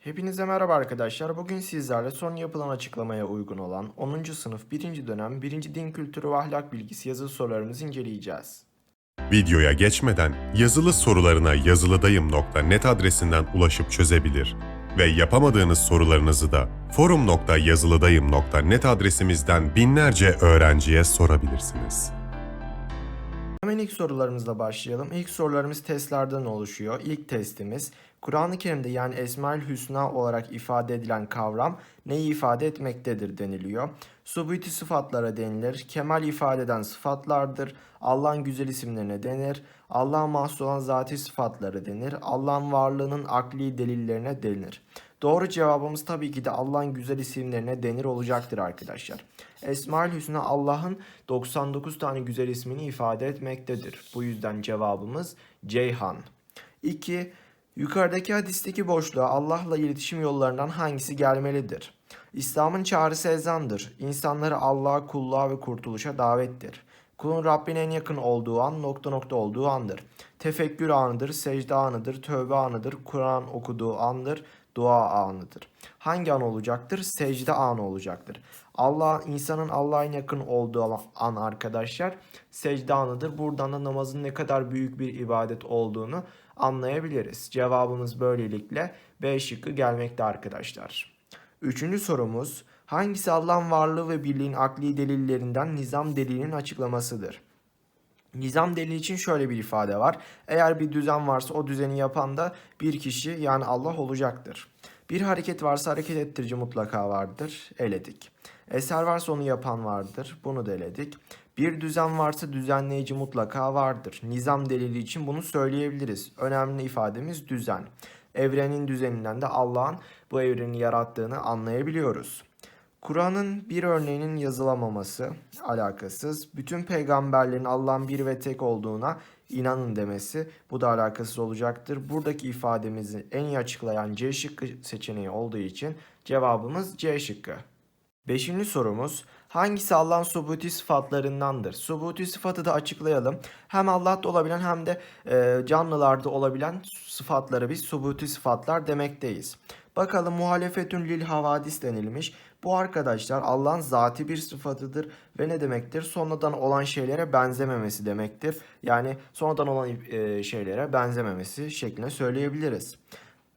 Hepinize merhaba arkadaşlar. Bugün sizlerle son yapılan açıklamaya uygun olan 10. sınıf 1. dönem 1. Din Kültürü ve Ahlak Bilgisi yazılı sorularımızı inceleyeceğiz. Videoya geçmeden yazılı sorularına yazılıdayım.net adresinden ulaşıp çözebilir ve yapamadığınız sorularınızı da forum.yazılıdayım.net adresimizden binlerce öğrenciye sorabilirsiniz. Hemen ilk sorularımızla başlayalım. İlk sorularımız testlerden oluşuyor. İlk testimiz Kur'an-ı Kerim'de yani Esmaül Hüsna olarak ifade edilen kavram neyi ifade etmektedir deniliyor. Subuti sıfatlara denilir. Kemal ifade eden sıfatlardır. Allah'ın güzel isimlerine denir. Allah'a mahsus olan zati sıfatları denir. Allah'ın varlığının akli delillerine denir. Doğru cevabımız tabii ki de Allah'ın güzel isimlerine denir olacaktır arkadaşlar. Esmaül Hüsna Allah'ın 99 tane güzel ismini ifade etmektedir. Bu yüzden cevabımız Ceyhan. 2. Yukarıdaki hadisteki boşluğa Allah'la iletişim yollarından hangisi gelmelidir? İslam'ın çağrısı ezandır. İnsanları Allah'a, kulluğa ve kurtuluşa davettir. Kulun Rabbine en yakın olduğu an nokta nokta olduğu andır. Tefekkür anıdır, secde anıdır, tövbe anıdır, Kur'an okuduğu andır, dua anıdır. Hangi an olacaktır? Secde anı olacaktır. Allah insanın Allah'a yakın olduğu an arkadaşlar secde anıdır. Buradan da namazın ne kadar büyük bir ibadet olduğunu anlayabiliriz. Cevabımız böylelikle B şıkkı gelmekte arkadaşlar. Üçüncü sorumuz hangisi Allah'ın varlığı ve birliğin akli delillerinden nizam delilinin açıklamasıdır? Nizam delili için şöyle bir ifade var. Eğer bir düzen varsa o düzeni yapan da bir kişi yani Allah olacaktır. Bir hareket varsa hareket ettirici mutlaka vardır. Eledik. Eser varsa onu yapan vardır. Bunu da eledik. Bir düzen varsa düzenleyici mutlaka vardır. Nizam delili için bunu söyleyebiliriz. Önemli ifademiz düzen. Evrenin düzeninden de Allah'ın bu evreni yarattığını anlayabiliyoruz. Kur'an'ın bir örneğinin yazılamaması alakasız. Bütün peygamberlerin Allah'ın bir ve tek olduğuna inanın demesi bu da alakasız olacaktır. Buradaki ifademizi en iyi açıklayan C şıkkı seçeneği olduğu için cevabımız C şıkkı. Beşinci sorumuz hangisi Allah'ın subuti sıfatlarındandır? Subuti sıfatı da açıklayalım. Hem Allah'ta olabilen hem de e, canlılarda olabilen sıfatları biz subuti sıfatlar demekteyiz. Bakalım muhalefetün lil havadis denilmiş. Bu arkadaşlar Allah'ın zati bir sıfatıdır ve ne demektir? Sonradan olan şeylere benzememesi demektir. Yani sonradan olan e, şeylere benzememesi şeklinde söyleyebiliriz.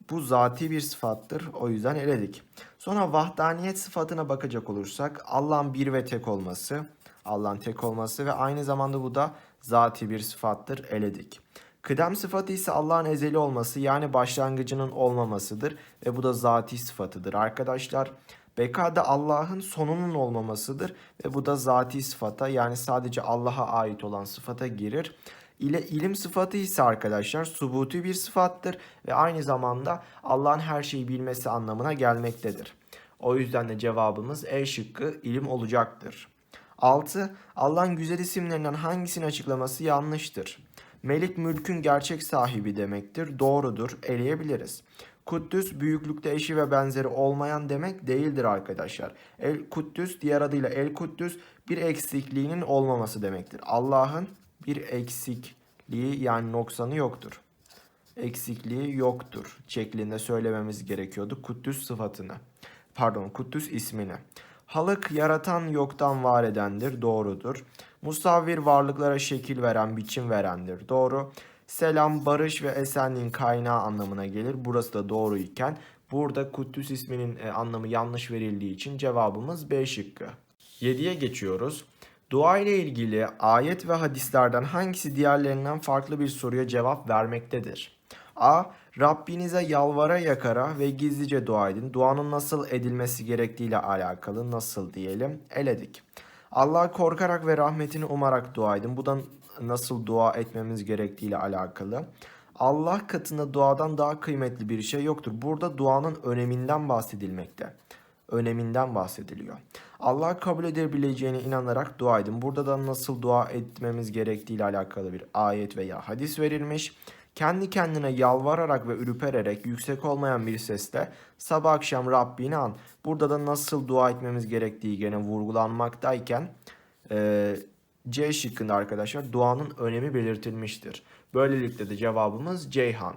Bu zati bir sıfattır. O yüzden eledik. Sonra vahdaniyet sıfatına bakacak olursak Allah'ın bir ve tek olması, Allah'ın tek olması ve aynı zamanda bu da zati bir sıfattır. Eledik. Kıdem sıfatı ise Allah'ın ezeli olması yani başlangıcının olmamasıdır ve bu da zati sıfatıdır arkadaşlar. Beka da Allah'ın sonunun olmamasıdır ve bu da zati sıfata yani sadece Allah'a ait olan sıfata girir. İle ilim sıfatı ise arkadaşlar subuti bir sıfattır ve aynı zamanda Allah'ın her şeyi bilmesi anlamına gelmektedir. O yüzden de cevabımız E şıkkı ilim olacaktır. 6. Allah'ın güzel isimlerinden hangisinin açıklaması yanlıştır? Melik mülkün gerçek sahibi demektir. Doğrudur. Eleyebiliriz. Kuddüs büyüklükte eşi ve benzeri olmayan demek değildir arkadaşlar. El Kuddüs diğer adıyla El Kuddüs bir eksikliğinin olmaması demektir. Allah'ın bir eksikliği yani noksanı yoktur. Eksikliği yoktur şeklinde söylememiz gerekiyordu Kuddüs sıfatını. Pardon Kuddüs ismini. Halık yaratan yoktan var edendir. Doğrudur. Musavvir varlıklara şekil veren, biçim verendir. Doğru. Selam, barış ve esenliğin kaynağı anlamına gelir. Burası da doğru iken burada Kuddüs isminin e, anlamı yanlış verildiği için cevabımız B şıkkı. 7'ye geçiyoruz. Dua ile ilgili ayet ve hadislerden hangisi diğerlerinden farklı bir soruya cevap vermektedir? A. Rabbinize yalvara yakara ve gizlice dua edin. Duanın nasıl edilmesi gerektiğiyle alakalı nasıl diyelim eledik. Allah'a korkarak ve rahmetini umarak dua edin. Bu da nasıl dua etmemiz gerektiğiyle alakalı. Allah katında duadan daha kıymetli bir şey yoktur. Burada duanın öneminden bahsedilmekte. Öneminden bahsediliyor. Allah kabul edebileceğine inanarak dua edin. Burada da nasıl dua etmemiz gerektiğiyle alakalı bir ayet veya hadis verilmiş. Kendi kendine yalvararak ve ürpererek yüksek olmayan bir sesle sabah akşam Rabbini an. Burada da nasıl dua etmemiz gerektiği gene vurgulanmaktayken e, C şıkkında arkadaşlar duanın önemi belirtilmiştir. Böylelikle de cevabımız Ceyhan.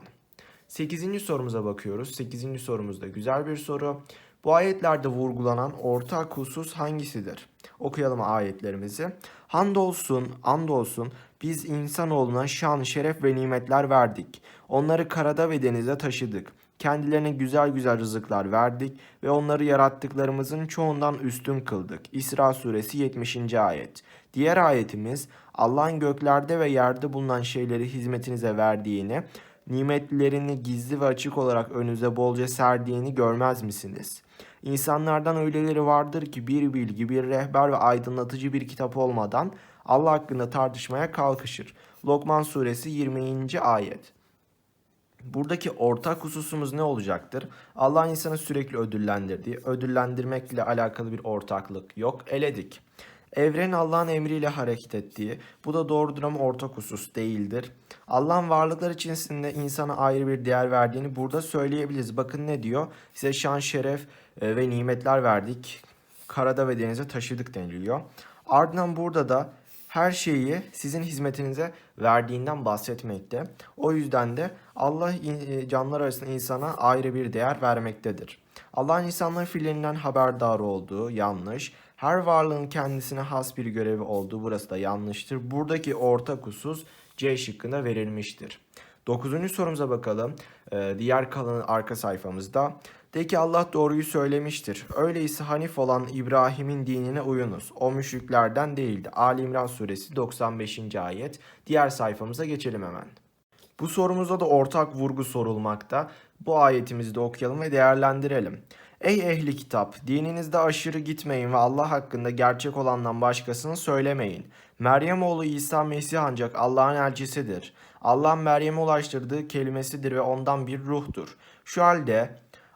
8. sorumuza bakıyoruz. 8. sorumuz da güzel bir soru. Bu ayetlerde vurgulanan ortak husus hangisidir? Okuyalım ayetlerimizi. Handolsun, andolsun biz insanoğluna şan, şeref ve nimetler verdik. Onları karada ve denizde taşıdık. Kendilerine güzel güzel rızıklar verdik ve onları yarattıklarımızın çoğundan üstün kıldık. İsra suresi 70. ayet. Diğer ayetimiz Allah'ın göklerde ve yerde bulunan şeyleri hizmetinize verdiğini, nimetlerini gizli ve açık olarak önünüze bolca serdiğini görmez misiniz? İnsanlardan öyleleri vardır ki bir bilgi, bir rehber ve aydınlatıcı bir kitap olmadan Allah hakkında tartışmaya kalkışır. Lokman suresi 20. ayet. Buradaki ortak hususumuz ne olacaktır? Allah insanı sürekli ödüllendirdiği, ödüllendirmekle alakalı bir ortaklık yok, eledik. Evrenin Allah'ın emriyle hareket ettiği, bu da doğrudur ama ortak husus değildir. Allah'ın varlıklar içerisinde insana ayrı bir değer verdiğini burada söyleyebiliriz. Bakın ne diyor? Size şan, şeref e, ve nimetler verdik. Karada ve denize taşıdık deniliyor. Ardından burada da her şeyi sizin hizmetinize verdiğinden bahsetmekte. O yüzden de Allah e, canlar arasında insana ayrı bir değer vermektedir. Allah'ın insanların fiillerinden haberdar olduğu yanlış. Her varlığın kendisine has bir görevi olduğu burası da yanlıştır. Buradaki ortak husus C şıkkında verilmiştir. Dokuzuncu sorumuza bakalım. Ee, diğer kalanın arka sayfamızda. De ki Allah doğruyu söylemiştir. Öyleyse Hanif olan İbrahim'in dinine uyunuz. O müşriklerden değildi. Ali İmran suresi 95. ayet. Diğer sayfamıza geçelim hemen. Bu sorumuzda da ortak vurgu sorulmakta. Bu ayetimizi de okuyalım ve değerlendirelim. Ey ehli kitap, dininizde aşırı gitmeyin ve Allah hakkında gerçek olandan başkasını söylemeyin. Meryem oğlu İsa Mesih ancak Allah'ın elçisidir. Allah Meryem'e ulaştırdığı kelimesidir ve ondan bir ruhtur. Şu halde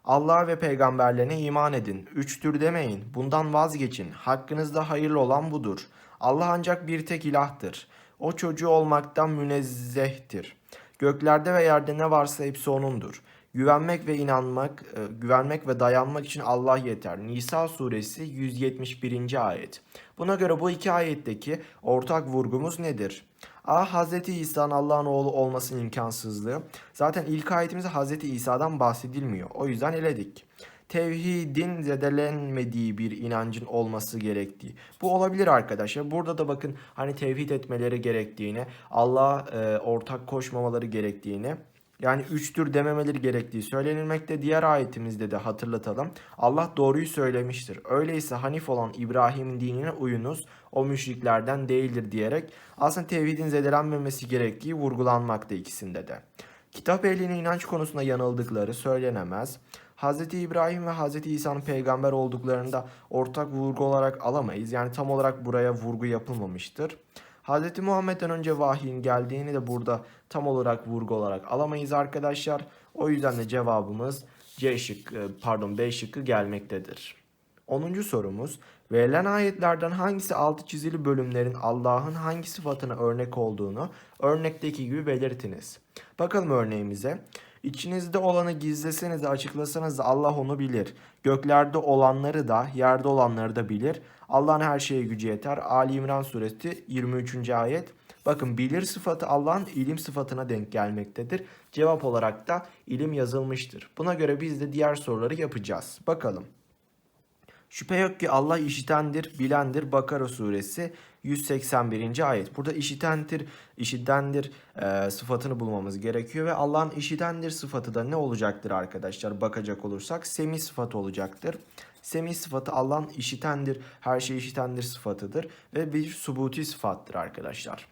Allah ve peygamberlerine iman edin. Üçtür demeyin. Bundan vazgeçin. Hakkınızda hayırlı olan budur. Allah ancak bir tek ilahtır. O çocuğu olmaktan münezzehtir. Göklerde ve yerde ne varsa hepsi O'nundur. Güvenmek ve inanmak, e, güvenmek ve dayanmak için Allah yeter. Nisa suresi 171. ayet. Buna göre bu iki ayetteki ortak vurgumuz nedir? A. Hz. İsa'nın Allah'ın oğlu olmasının imkansızlığı. Zaten ilk ayetimizde Hz. İsa'dan bahsedilmiyor. O yüzden eledik. Tevhidin zedelenmediği bir inancın olması gerektiği. Bu olabilir arkadaşlar. Burada da bakın hani tevhid etmeleri gerektiğini, Allah'a e, ortak koşmamaları gerektiğini yani üçtür dememeleri gerektiği söylenilmekte. Diğer ayetimizde de hatırlatalım. Allah doğruyu söylemiştir. Öyleyse Hanif olan İbrahim'in dinine uyunuz. O müşriklerden değildir diyerek aslında tevhidin zedelenmemesi gerektiği vurgulanmakta ikisinde de. Kitap ehlinin inanç konusunda yanıldıkları söylenemez. Hz. İbrahim ve Hz. İsa'nın peygamber olduklarında ortak vurgu olarak alamayız. Yani tam olarak buraya vurgu yapılmamıştır. Hz. Muhammed'den önce vahyin geldiğini de burada tam olarak vurgu olarak alamayız arkadaşlar. O yüzden de cevabımız C şıkkı, pardon B şıkkı gelmektedir. 10. sorumuz verilen ayetlerden hangisi altı çizili bölümlerin Allah'ın hangi sıfatına örnek olduğunu örnekteki gibi belirtiniz. Bakalım örneğimize. İçinizde olanı gizleseniz de açıklasanız Allah onu bilir. Göklerde olanları da yerde olanları da bilir. Allah'ın her şeye gücü yeter. Ali İmran suresi 23. ayet. Bakın bilir sıfatı Allah'ın ilim sıfatına denk gelmektedir. Cevap olarak da ilim yazılmıştır. Buna göre biz de diğer soruları yapacağız. Bakalım. Şüphe yok ki Allah işitendir, bilendir. Bakara suresi 181. ayet. Burada işitendir, işitendir e, sıfatını bulmamız gerekiyor ve Allah'ın işitendir sıfatı da ne olacaktır arkadaşlar? Bakacak olursak semi sıfatı olacaktır. Semi sıfatı Allah'ın işitendir, her şeyi işitendir sıfatıdır ve bir subuti sıfattır arkadaşlar.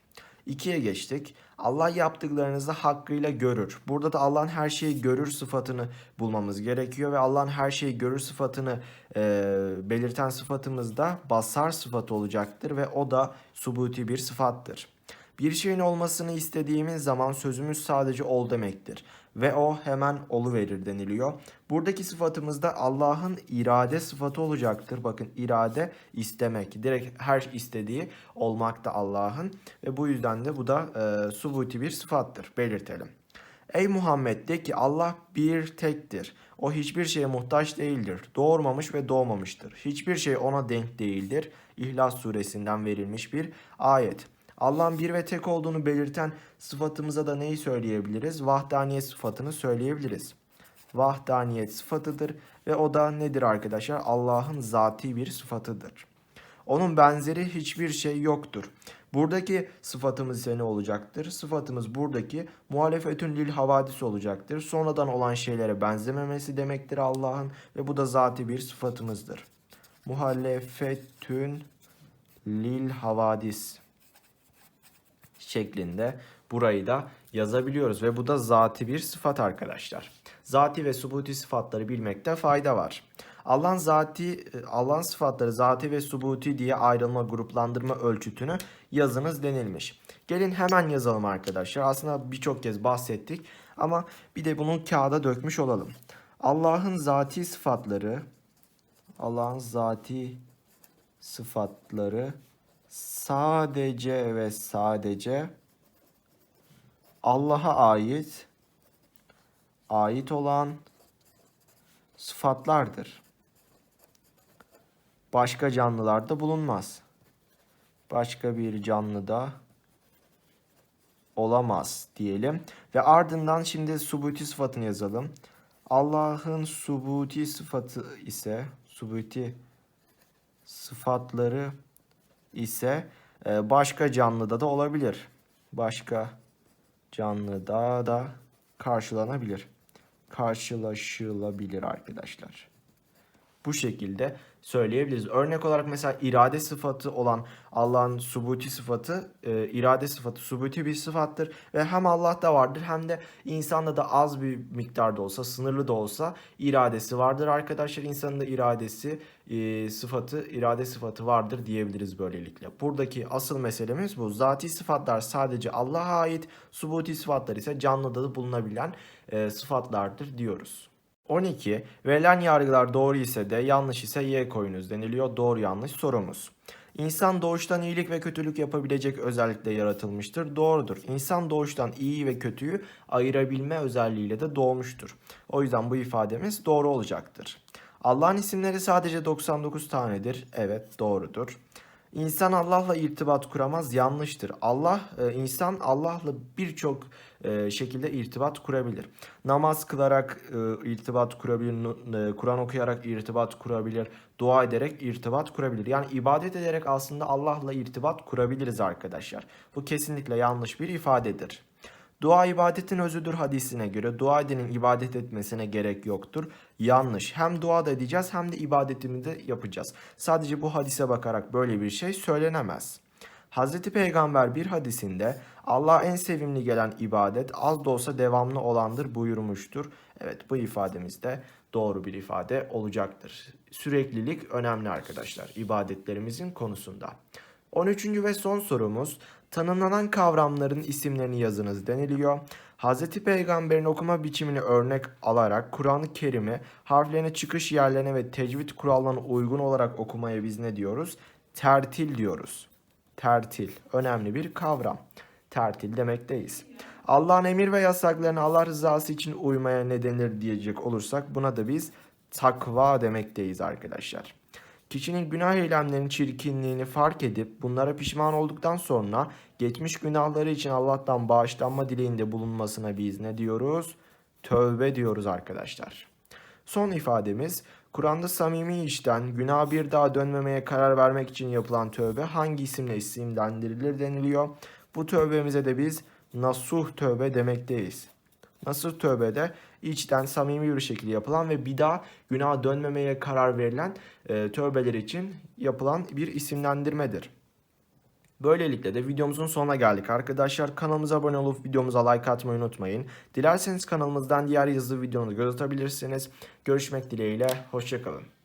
İkiye geçtik. Allah yaptıklarınızı hakkıyla görür. Burada da Allah'ın her şeyi görür sıfatını bulmamız gerekiyor ve Allah'ın her şeyi görür sıfatını e, belirten sıfatımız da basar sıfatı olacaktır ve o da subuti bir sıfattır. Bir şeyin olmasını istediğimiz zaman sözümüz sadece ol demektir ve o hemen olu verir deniliyor. Buradaki sıfatımız da Allah'ın irade sıfatı olacaktır. Bakın irade istemek. Direkt her istediği olmakta Allah'ın ve bu yüzden de bu da e, subuti bir sıfattır. Belirtelim. Ey Muhammed de ki Allah bir tektir. O hiçbir şeye muhtaç değildir. Doğurmamış ve doğmamıştır. Hiçbir şey ona denk değildir. İhlas suresinden verilmiş bir ayet. Allah'ın bir ve tek olduğunu belirten sıfatımıza da neyi söyleyebiliriz? Vahdaniyet sıfatını söyleyebiliriz. Vahdaniyet sıfatıdır ve o da nedir arkadaşlar? Allah'ın zati bir sıfatıdır. Onun benzeri hiçbir şey yoktur. Buradaki sıfatımız ise ne olacaktır? Sıfatımız buradaki muhalefetün lil havadis olacaktır. Sonradan olan şeylere benzememesi demektir Allah'ın ve bu da zati bir sıfatımızdır. Muhalefetün lil havadis şeklinde burayı da yazabiliyoruz ve bu da zati bir sıfat arkadaşlar. Zati ve subuti sıfatları bilmekte fayda var. Allah'ın zati Allah'ın sıfatları zati ve subuti diye ayrılma gruplandırma ölçütünü yazınız denilmiş. Gelin hemen yazalım arkadaşlar. Aslında birçok kez bahsettik ama bir de bunu kağıda dökmüş olalım. Allah'ın zati sıfatları Allah'ın zati sıfatları sadece ve sadece Allah'a ait ait olan sıfatlardır. Başka canlılarda bulunmaz. Başka bir canlıda olamaz diyelim ve ardından şimdi subuti sıfatını yazalım. Allah'ın subuti sıfatı ise subuti sıfatları ise e, başka canlıda da olabilir. Başka canlıda da karşılanabilir. Karşılaşılabilir arkadaşlar. Bu şekilde söyleyebiliriz. Örnek olarak mesela irade sıfatı olan Allah'ın subuti sıfatı, e, irade sıfatı subuti bir sıfattır ve hem Allah'ta vardır hem de insanda da az bir miktarda olsa, sınırlı da olsa iradesi vardır arkadaşlar. İnsanın da iradesi, e, sıfatı, irade sıfatı vardır diyebiliriz böylelikle. Buradaki asıl meselemiz bu. Zati sıfatlar sadece Allah'a ait, subuti sıfatlar ise canlıda da bulunabilen e, sıfatlardır diyoruz. 12. Verilen yargılar doğru ise de yanlış ise y koyunuz deniliyor. Doğru yanlış sorumuz. İnsan doğuştan iyilik ve kötülük yapabilecek özellikle yaratılmıştır. Doğrudur. İnsan doğuştan iyi ve kötüyü ayırabilme özelliğiyle de doğmuştur. O yüzden bu ifademiz doğru olacaktır. Allah'ın isimleri sadece 99 tanedir. Evet doğrudur. İnsan Allah'la irtibat kuramaz yanlıştır. Allah e, insan Allah'la birçok e, şekilde irtibat kurabilir. Namaz kılarak e, irtibat kurabilir, Kur'an okuyarak irtibat kurabilir, dua ederek irtibat kurabilir. Yani ibadet ederek aslında Allah'la irtibat kurabiliriz arkadaşlar. Bu kesinlikle yanlış bir ifadedir. Dua ibadetin özüdür hadisine göre dua edenin ibadet etmesine gerek yoktur. Yanlış. Hem dua da edeceğiz hem de ibadetimi de yapacağız. Sadece bu hadise bakarak böyle bir şey söylenemez. Hazreti Peygamber bir hadisinde Allah'a en sevimli gelen ibadet az da olsa devamlı olandır buyurmuştur. Evet bu ifademiz de doğru bir ifade olacaktır. Süreklilik önemli arkadaşlar ibadetlerimizin konusunda. 13. ve son sorumuz tanımlanan kavramların isimlerini yazınız deniliyor. Hz. Peygamber'in okuma biçimini örnek alarak Kur'an-ı Kerim'i harflerine çıkış yerlerine ve tecvid kurallarına uygun olarak okumaya biz ne diyoruz? Tertil diyoruz. Tertil önemli bir kavram. Tertil demekteyiz. Allah'ın emir ve yasaklarına Allah rızası için uymaya ne denir diyecek olursak buna da biz takva demekteyiz arkadaşlar. Kişinin günah eylemlerinin çirkinliğini fark edip bunlara pişman olduktan sonra geçmiş günahları için Allah'tan bağışlanma dileğinde bulunmasına biz ne diyoruz? Tövbe diyoruz arkadaşlar. Son ifademiz Kur'an'da samimi işten günah bir daha dönmemeye karar vermek için yapılan tövbe hangi isimle isimlendirilir deniliyor. Bu tövbemize de biz nasuh tövbe demekteyiz. Nasuh tövbede içten samimi bir şekilde yapılan ve bir daha günaha dönmemeye karar verilen e, tövbeler için yapılan bir isimlendirmedir. Böylelikle de videomuzun sonuna geldik arkadaşlar. Kanalımıza abone olup videomuza like atmayı unutmayın. Dilerseniz kanalımızdan diğer yazılı videoları göz atabilirsiniz. Görüşmek dileğiyle. Hoşçakalın.